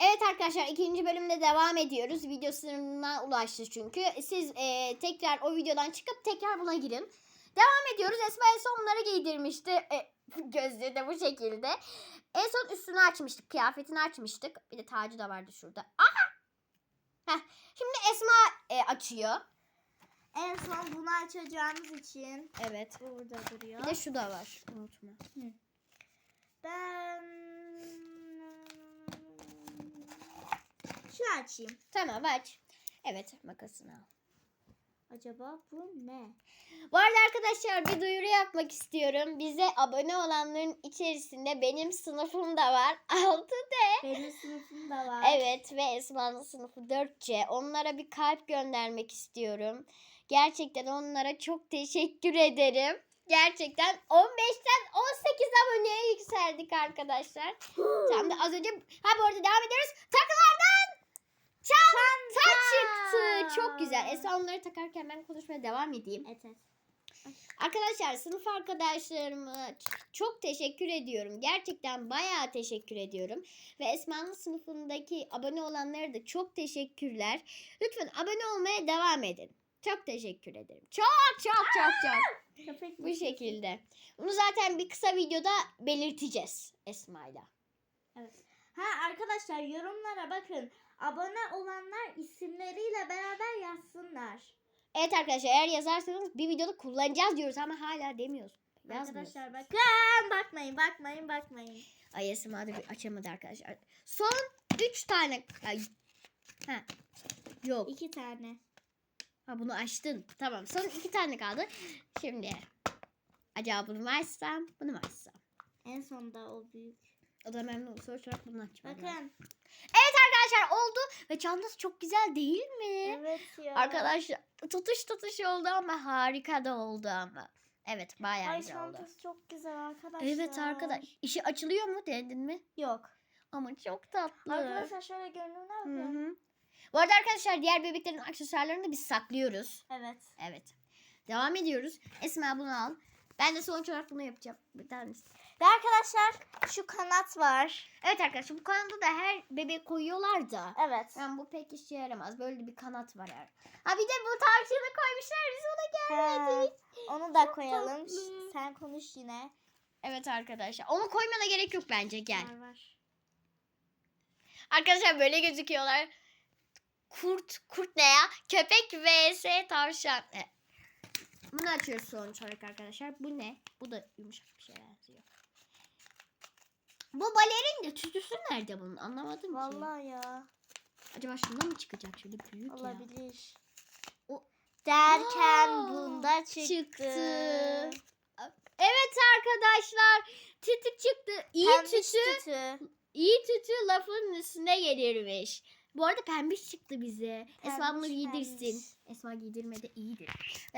Evet arkadaşlar ikinci bölümde devam ediyoruz. Video sınırına ulaştı çünkü. Siz e, tekrar o videodan çıkıp tekrar buna girin. Devam ediyoruz. Esma en son bunları giydirmişti. E, gözlüğü de bu şekilde. En son üstünü açmıştık. Kıyafetini açmıştık. Bir de tacı da vardı şurada. Aha! Heh, şimdi Esma e, açıyor. En son bunu açacağımız için Evet. burada duruyor. Bir de şu da var. Unutma. Ben şu açayım. Tamam aç. Evet makasını al. Acaba bu ne? Bu arada arkadaşlar bir duyuru yapmak istiyorum. Bize abone olanların içerisinde benim sınıfım da var. 6D. Benim sınıfım da var. Evet ve Esma'nın sınıfı 4C. Onlara bir kalp göndermek istiyorum. Gerçekten onlara çok teşekkür ederim. Gerçekten 15'ten 18 aboneye yükseldik arkadaşlar. Tam da az önce ha bu arada devam ediyoruz. Takılardan çanta çıktı. Çok güzel. Esma onları takarken ben konuşmaya devam edeyim. Evet, evet. Arkadaşlar sınıf arkadaşlarıma çok teşekkür ediyorum. Gerçekten bayağı teşekkür ediyorum. Ve Esma'nın sınıfındaki abone olanlara da çok teşekkürler. Lütfen abone olmaya devam edin. Çok teşekkür ederim. Çok çok çok çok. Bu şekilde. Bunu zaten bir kısa videoda belirteceğiz Esma'yla. Ha arkadaşlar yorumlara bakın. Abone olanlar isimleriyle beraber yazsınlar. Evet arkadaşlar eğer yazarsanız bir videoda kullanacağız diyoruz ama hala demiyoruz. Yazmıyoruz. Arkadaşlar bakın. Bakmayın bakmayın bakmayın. Ay Esma da bir açamadı arkadaşlar. Son 3 tane. Ay. Ha. Yok. İki tane. Ha bunu açtın. Tamam. Son 2 tane kaldı. Şimdi. Acaba bunu mu açsam? Bunu mu açsam? En sonda o büyük. O da memnun sonuç olarak bunu açmam lazım. Bakın. Evet arkadaşlar oldu. Ve çantası çok güzel değil mi? Evet ya. Arkadaşlar tutuş tutuş oldu ama harika da oldu ama. Evet bayağı Ay güzel oldu. çantası çok güzel arkadaşlar. Evet arkadaş. İşi açılıyor mu denedin mi? Yok. Ama çok tatlı. Arkadaşlar şöyle görünümüne Hı bakın. hı. Bu arada arkadaşlar diğer bebeklerin aksesuarlarını da biz saklıyoruz. Evet. Evet. Devam ediyoruz. Esma bunu al. Ben de sonuç olarak bunu yapacağım. Bir tanesi. Ve arkadaşlar şu kanat var. Evet arkadaşlar bu kanada da her bebek koyuyorlar da. Evet. Yani bu pek işe yaramaz. Böyle bir kanat var yani. Ha bir de bu tavşanı koymuşlar. Biz ona gelmedik. Ha, onu da Çok koyalım. tatlı. Sen konuş yine. Evet arkadaşlar. Onu koymana gerek yok bence. Gel. Var var. Arkadaşlar böyle gözüküyorlar. Kurt, kurt ne ya? Köpek vs tavşan. E, Bunu açıyoruz sonuç olarak arkadaşlar. Bu ne? Bu da yumuşak bir şeye benziyor. Bu balerin de tütüsü nerede bunun? Anlamadım ki. Vallahi ya. Acaba şunda mı çıkacak? Şöyle büyük ya. Olabilir. O- Derken Aa, bunda çıktı. çıktı. Evet arkadaşlar. Tütü çıktı. İyi Pembiş tütü. tütü. İyi tütü lafın üstüne gelirmiş. Bu arada pembiş çıktı bize. Esma bunu Pembiş, giydirsin. pembiş. Esma giydirmede iyidir.